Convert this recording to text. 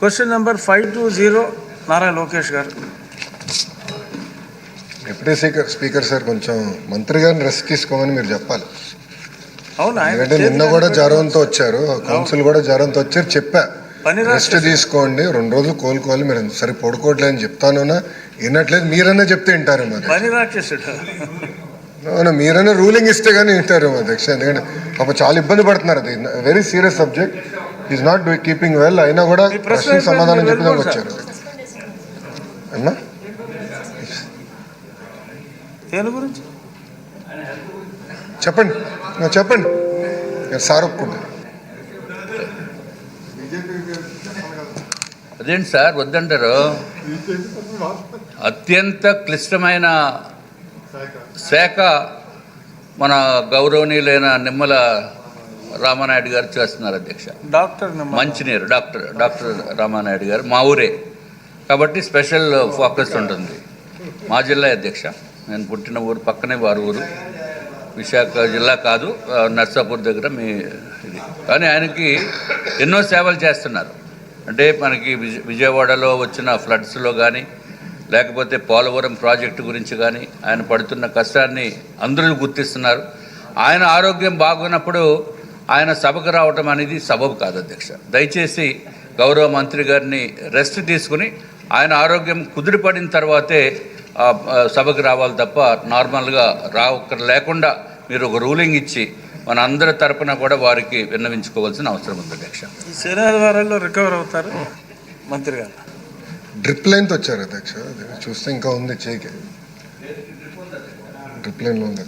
Question number five two zero Nara Lokesh గారు. Deputy speaker speaker sir కొంచెం మంత్రి గారిని రెస్ట్ తీసుకోమని మీరు చెప్పాలి. అవును? ఎందుకంటే నిన్న కూడా జ్వరంతో వచ్చారు. కౌన్సిల్ కూడా జ్వరంతో వచ్చారు. చెప్పా. పని రెస్ట్ తీసుకోండి. రెండు రోజులు కోలుకోవాలి. మీరు సరి పడుకోవట్లేదు అని చెప్తానునా వినట్లేదు. మీరన్నా చెప్తే వింటారు అవును మీరైనా రూలింగ్ ఇస్తే కానీ వింటారు అధ్యక్ష. ఎందుకంటే పాప చాలా ఇబ్బంది పడుతున్నారు. అది very serious subject is not do keeping well అయినా కూడా ప్రశ్న సమాధానం చెప్పడానికి వచ్చారు. దేని గురించి? చెప్పండి. చెప్పండి. నేను సార్ ఒప్పుకుంటా అదేంటి సార్ వద్దంటారు? అత్యంత క్లిష్టమైన శాఖ మన గౌరవనీయులైన నిమ్మల రామానాయుడు గారు చేస్తున్నారు అధ్యక్ష. డాక్టర్ మంచినీరు డాక్టర్ డాక్టర్ రామానాయుడు గారు మా ఊరే. కాబట్టి స్పెషల్ ఫోకస్ ఉంటుంది. మా జిల్లా అధ్యక్ష. నేను పుట్టిన ఊరు పక్కనే వారి ఊరు. విశాఖ జిల్లా కాదు నర్సాపూర్ దగ్గర మీ ఇది. కానీ ఆయనకి ఎన్నో సేవలు చేస్తున్నారు. అంటే మనకి విజ- విజయవాడలో వచ్చిన ఫ్లడ్స్లో కానీ లేకపోతే పోలవరం ప్రాజెక్టు గురించి కానీ ఆయన పడుతున్న కష్టాన్ని అందరూ గుర్తిస్తున్నారు. ఆయన ఆరోగ్యం బాగున్నప్పుడు ఆయన సభకు రావటం అనేది సబబు కాదు అధ్యక్ష. దయచేసి గౌరవ మంత్రి గారిని రెస్ట్ తీసుకుని ఆయన ఆరోగ్యం కుదిరిపడిన తర్వాతే సభకు రావాలి తప్ప నార్మల్గా రా లేకుండా మీరు ఒక రూలింగ్ ఇచ్చి మన అందరి తరపున కూడా వారికి విన్నవించుకోవాల్సిన అవసరం ఉంది అధ్యక్ష. ఈ శనివారాల్లో రికవర్ అవుతారు మంత్రి గారు. డ్రిప్ లైన్తో వచ్చారు అధ్యక్ష. చూస్తే ఇంకా ఉంది చేయికి. డ్రిప్ లైన్లో ఉంది.